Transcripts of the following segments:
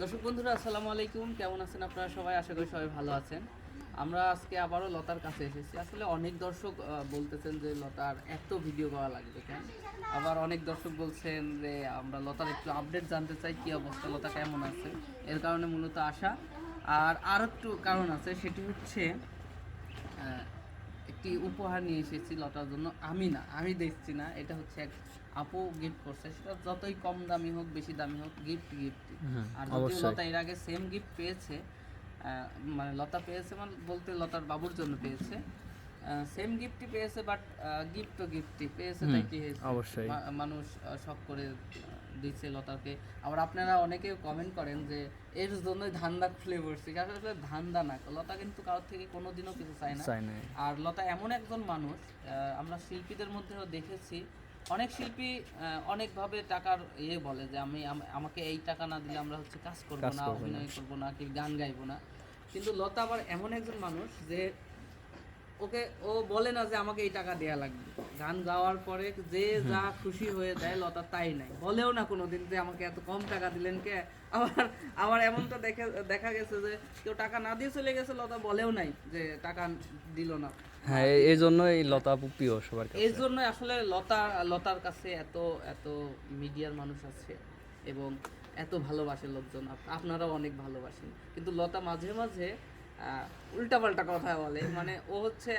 দর্শক বন্ধুরা, আসসালামু আলাইকুম। কেমন আছেন আপনারা সবাই? আশা করি সবাই ভালো আছেন। আমরা আজকে আবারও লতার কাছে এসেছি। আসলে অনেক দর্শক বলতেছেন যে লতার এত ভিডিও করা লাগবে কেন? আবার অনেক দর্শক বলছেন যে আমরা লতার একটু আপডেট জানতে চাই, কি অবস্থা, লতা কেমন আছে? এর কারণে মূলত আসা আর আর একটু কারণ আছে, সেটি হচ্ছে একটি উপহার নিয়ে এসেছি লতার জন্য। আমি না আমি দেখছি না। এটা হচ্ছে এক আপু গিফট করছে। সেটা যতই কম দামি হোক বেশি দামি হোক গিফট গিফট আর যদিও লতা এর আগে সেম গিফট পেয়েছে মানে লতা পেয়েছে মানে বলতে লতার বাবুর জন্য পেয়েছে। সেম গিফটই পেয়েছে বাট গিফট তো গিফটই পেয়েছে তাই কি হয়েছে? অবশ্যই। মানুষ শখ করে দিচ্ছে লতাকে। আবার আপনারা অনেকে কমেন্ট করেন যে এর জন্যই ধান্দা খুলে বসছে। আসলে ধান্দা না। লতা কিন্তু কারোর থেকে কোনোদিনও কিছু চায় না। আর লতা এমন একজন মানুষ আমরা শিল্পীদের মধ্যেও দেখেছি। অনেক শিল্পী অনেকভাবে টাকার ইয়ে বলে যে আমি আমাকে এই টাকা না দিলে আমরা হচ্ছে কাজ করব না করব না। অভিনয় করব না কি গান গাইবো না। কিন্তু লতা আবার এমন একজন মানুষ যে ওকে ও বলে না যে আমাকে এই টাকা দেয়া লাগবে। গান গাওয়ার পরে যে যা খুশি হয়ে দেয় লতা তাই নাই। বলেও না কোনোদিন যে আমাকে এত কম টাকা দিলেন কে? আবার আবার এমনটা দেখে দেখা গেছে যে কেউ টাকা না দিয়ে চলে গেছে লতা বলেও নাই যে টাকা দিল না। হ্যাঁ এই- এই জন্যই লতা আপু প্রিয় সবার কাছে। এই জন্য আসলে লতা লতার কাছে এত এত মিডিয়ার মানুষ আছে এবং এত ভালোবাসে লোকজন। আপনারাও অনেক ভালোবাসেন। কিন্তু লতা মাঝে মাঝে উল্টাপাল্টা কথা বলে। মানে ও হচ্ছে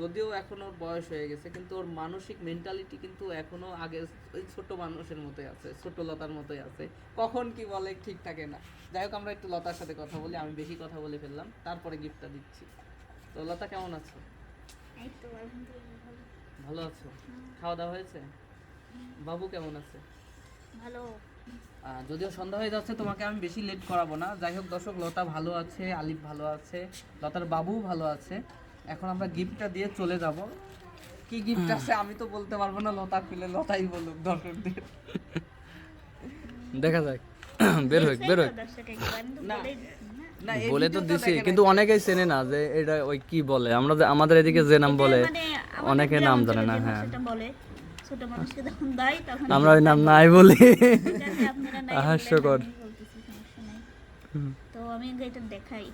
যদিও এখন ওর বয়স হয়ে গেছে কিন্তু ওর মানসিক মেন্টালিটি কিন্তু এখনও আগে ওই ছোট মানুষের মতোই আছে ছোট লতার মতোই আছে। কখন কি বলে ঠিক থাকে না। যাই হোক আমরা একটু লতার সাথে কথা বলি আমি বেশি কথা বলে ফেললাম তারপরে গিফটটা দিচ্ছি। তো লতা কেমন আছো? এই তো আলহামদুলিল্লাহ ভালো। ভালো আছো? খাওয়া দাওয়া হয়েছে? বাবু কেমন আছে? ভালো। যদিও সন্ধ্যা হয়ে যাচ্ছে তোমাকে আমি বেশি লেট করাবো না। যাই হোক দর্শক লতা ভালো আছে আলিফ ভালো আছে লতার বাবু ভালো আছে। এখন আমরা গিফটটা দিয়ে চলে যাব। কি গিফট আছে আমি তো বলতে পারব না লতা খুলে লতাই বলুক দর্শকদের। দেখা যাক। বের হোক বের হোক। বলে তো দিছি কিন্তু অনেকেই চেনে না যে এটা ওই কি বলে। আমরা যে- আমাদের এদিকে যে নাম বলে মানে অনেকে নাম জানে না হ্যাঁ। আমরা ওই নাম নাই বলি। হাস্যকর। তো আমি এটা দেখাই।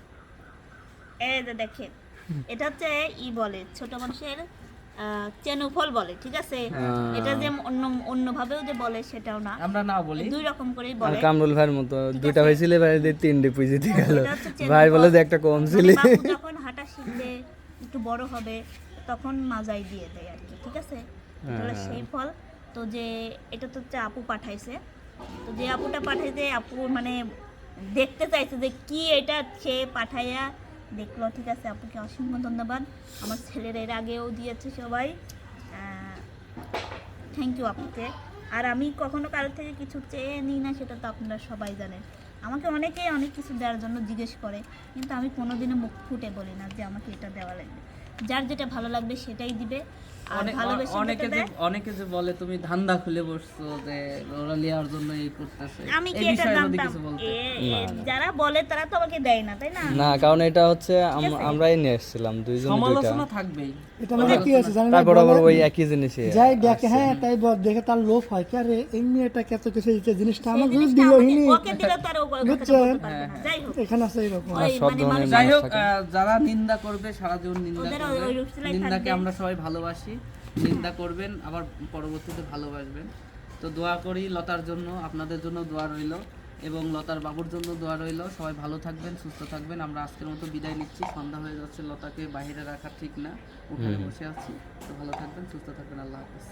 এই যে দেখেন এটা হচ্ছে ই বলে ছোট মানুষের আহ, চেনু ফল বলে ঠিক আছে? এটা যে অন্য অন্যভাবেও যে বলে সেটাও না। আমরা না বলি। দুই রকম করেই বলে। কামরুল ভাইয়ের মতো দুইটা হয়েছিল এবারে দিয়ে তিনটে পুজিতে গেল। এটা হচ্ছে ভাই বলে যে একটা কম ছিল। যখন হাঁটা শিখবে একটু বড় হবে তখন মাজাই দিয়ে দেয় আর কি ঠিক আছে? এটা হলো হ্যাঁ। সেই ফল। তো যে এটা তো হচ্ছে আপু পাঠাইছে। তো যে আপুটা পাঠাইছে আপু মানে দেখতে চাইছে যে কি এটা সে পাঠাইয়া দেখল, ঠিক আছে আপনাকে অসংখ্য ধন্যবাদ। আমার ছেলের এর আগেও দিয়েছে সবাই। থ্যাংক ইউ আপনাকে আর আমি কখনো কারোর থেকে কিছু চেয়ে নিই না, সেটা তো আপনারা সবাই জানেন। আমাকে অনেকেই অনেক কিছু দেওয়ার জন্য জিজ্ঞেস করে, কিন্তু আমি কোনোদিনও মুখ ফুটে বলি না যে আমাকে এটা দেওয়া লাগবে। যার যেটা ভালো লাগবে সেটাই দিবে। আর ভালোবেসে অনেকে যে অনেকে যে বলে তুমি ধান্দা খুলে বসছো যে ওরা লিয়ার জন্য এই করতেছে। আমি কি এটা জানতাম যারা বলে তারা তো আমাকে দেয় না তাই না? না কারণ এটা হচ্ছে আমরাই নিয়ে এসেছিলাম দুইজন দুইটা। সমালোচনা থাকবেই। এটা মানে কি আছে জানেন তারপর আবার ওই একই জিনিসই যাই দেখে হ্যাঁ তাই বল দেখে তার লোভ হয় কি? আরে এই মেয়েটা কত কিছু দিচ্ছে? জিনিসটা আমার দিলই আমাকে- নি। ওকে দিলে তার ও কথাটা বলতে পারবে না। যাই হোক। এখানে আছে এরকম। সব মানে ধরনের যাই হোক যারা নিন্দা করবে সারা জীবন নিন্দা নিন্দাকে আমরা সবাই ভালোবাসি। নিন্দা করবেন আবার পরবর্তীতে ভালোবাসবেন। তো দোয়া করি লতার জন্য আপনাদের জন্য দোয়া রইল এবং লতার বাবুর জন্য দোয়া রইল। সবাই ভালো থাকবেন সুস্থ থাকবেন। আমরা আজকের মতো বিদায় নিচ্ছি। সন্ধ্যা হয়ে যাচ্ছে লতাকে বাইরে রাখা ঠিক না। ওখানে বসে আছি। তো ভালো থাকবেন সুস্থ থাকবেন। আল্লাহ হাফিজ।